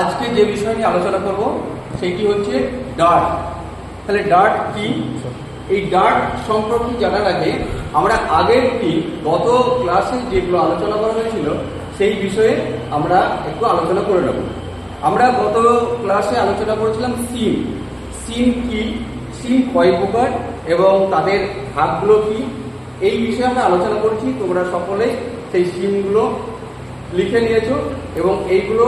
আজকে যে বিষয় নিয়ে আলোচনা করব সেটি হচ্ছে ডার্ট। তাহলে ডার্ট কি? এই ডার্ট সম্পর্কে জানার আগে আমরা আগের দিন গত ক্লাসে যেগুলো আলোচনা করা হয়েছিল, সেই বিষয়ে আমরা একটু আলোচনা করে নেব। আমরা গত ক্লাসে আলোচনা করেছিলাম সিম। সিম কি? সিম কয় প্রকার এবং তাদের ভাগগুলো কি? এই বিষয়ে আমরা আলোচনা করেছি। তোমরা সকলে সেই সিমগুলো লিখে নিয়েছো এবং এইগুলো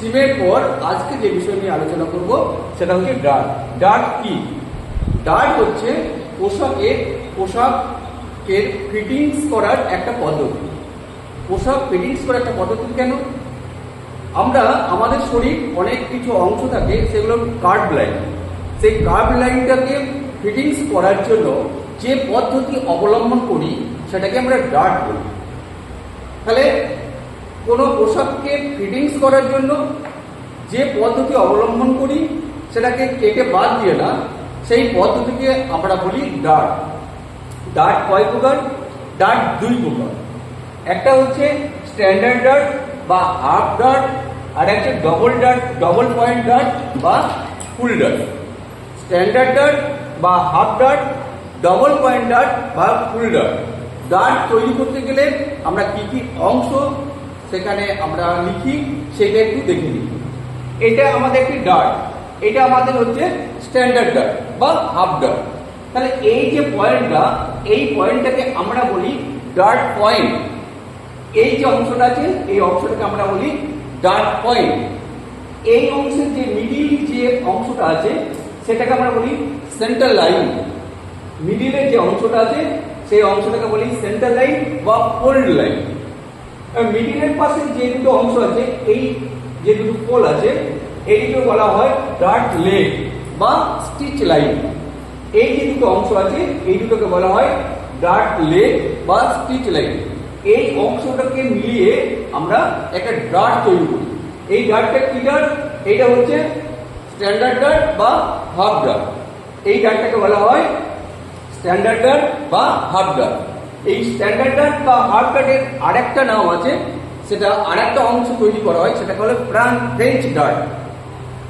সিমের পর আজকে যে বিষয় নিয়ে আলোচনা করব, সেটা হচ্ছে ডার্ট। ডার্ট কি? ডার্ট হচ্ছে পোশাকের পোশাকের ফিটিংস করার একটা পদ্ধতি। পোশাক ফিটিংস করার একটা পদ্ধতি কেন? আমরা, আমাদের শরীর অনেক কিছু অংশ থাকে, সেগুলো কার্ভ লাইন সেই কার্ভ লাইনটাকে ফিটিংস করার জন্য যে পদ্ধতি অবলম্বন করি, সেটাকে আমরা ডার্ট বলি। তাহলে কোনো পোশাককে ফিটিংস করার জন্য যে পদ্ধতি অবলম্বন করি, সেটাকে কেটে বাদ দিয়ে না, সেই পদ্ধতিকে আমরা বলি ডার্ট ডার্ট কয় প্রকার? ডার্ট দুই প্রকার। একটা হচ্ছে স্ট্যান্ডার্ড ডার্ট বা হাফ ডার্ট আর একটা double dart double point dart বা ফুল ডার্ট স্ট্যান্ডার্ড ডার্ট বা half dart double point dart বা ফুল ডার্ট ডার্ট তৈরি করতে গেলে আমরা কি কি অংশ সেখানে আমরা লিখি, সেটা একটু দেখে নিই। এটা আমাদের একটি ডার্ট এটা আমাদের হচ্ছে স্ট্যান্ডার্ড ডার্ট বা হাফ ডার্ট তাহলে এই যে পয়েন্টটা, এই পয়েন্টটাকে আমরা বলি ডার্ট পয়েন্ট এই যে অংশটা আছে, এই অংশটাকে আমরা বলি ডার্ট পয়েন্ট এই অংশের যে মিডিল যে অংশটা আছে, সেটাকে আমরা বলি সেন্টার লাইন মিডিলের যে অংশটা আছে, সেই অংশটাকে বলি সেন্টার লাইন বা ফোল্ড লাইন মিডিলের পাশে যে দুটো অংশ আছে, এই যে দুটো পোল আছে দুটো বলা হয় ডার্ট লেগ বা স্টিচ লাইন। এই যে দুটো অংশ আছে, এই দুটোকে বলা হয় ডার্ট লেগ বা স্টিচ লাইন। এই অংশটাকে মিলিয়ে আমরা একটা ডার্ট তৈরি করি। এই ডার্টটা কি ডার্ট? এইটা হচ্ছে স্ট্যান্ডার্ড ডার্ট বা হাফ ডার্ট। এই ডার্টটাকে বলা হয় স্ট্যান্ডার্ড ডার্ট বা হাফ ডার্ট। এই স্ট্যান্ডার্ড বা হাফ ডার্টের আরেকটা নাম আছে, সেটা আরেকটা অংশ তৈরি করা হয়, সেটাকে বলে ফ্রান ফ্রেঞ্চ ডার্ট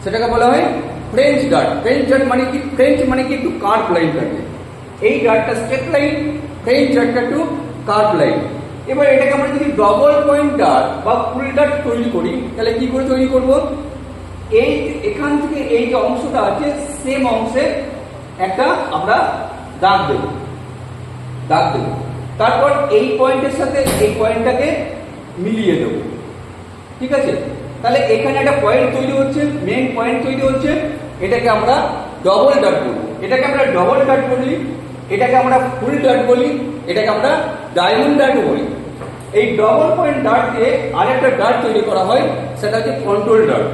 সেটাকে বলা হয় ফ্রেঞ্চ ডার্ট ফ্রেঞ্চ ডার্ট মানে কি? ফ্রেঞ্চ মানে কি? একটু কার্ভ লাইন থাকে। এই ডার্টটা স্ট্রেট লাইন ফ্রেঞ্চ ডার্টটা একটু কার্ভ লাইন এবার এটাকে আমরা যদি ডবল পয়েন্ট ডার্ট বা ফুল ডার্ট তৈরি করি, তাহলে কি করে তৈরি করব? এই এখান থেকে এই যে অংশটা আছে সেম অংশে একটা আমরা দাগ দেব। দাগ দেব। তারপর এই পয়েন্টের সাথে এই পয়েন্টটাকে মিলিয়ে দেব। ঠিক আছে? তাহলে এখানে একটা পয়েন্ট তৈরি হচ্ছে মেন পয়েন্ট তৈরি হচ্ছে, এটাকে আমরা ডবল ডাট বলি। এটাকে আমরা ডবল ডাট বলি, এটাকে আমরা ফুল ডাট বলি, এটাকে আমরা ডায়মন্ড ডাট বলি। এই ডবল পয়েন্ট ডাট দিয়ে আরেকটা ডাট তৈরি করা হয়, সেটা হচ্ছে control dot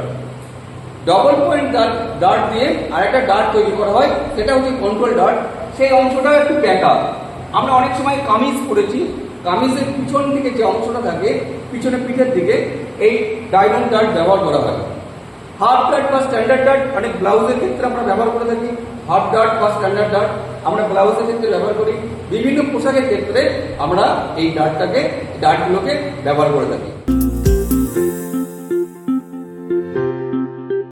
double point dot dot দিয়ে আরেকটা ডাট তৈরি করা হয়, সেটা হচ্ছে কন্ট্রোল ডাট সেই অংশটা একটু ব্যাকা আমরা অনেক সময় কামিজ পরেছি। কামিজের পিছন দিকে যে অংশটা থাকে, পিছনে পিঠের দিকে, এই ডায়মন্ড ডার্ট ব্যবহার করা হয়। হাফ ডার্ট বা স্ট্যান্ডার্ড ডার্ট অনেক ব্লাউজের ক্ষেত্রে আমরা ব্যবহার করে থাকি। হাফ ডার্ট বা স্ট্যান্ডার্ড ডার্ট আমরা ব্লাউজের ক্ষেত্রে ব্যবহার করি। বিভিন্ন পোশাকের ক্ষেত্রে আমরা এই ডার্টটাকে ডার্টগুলোকে ব্যবহার করে থাকি।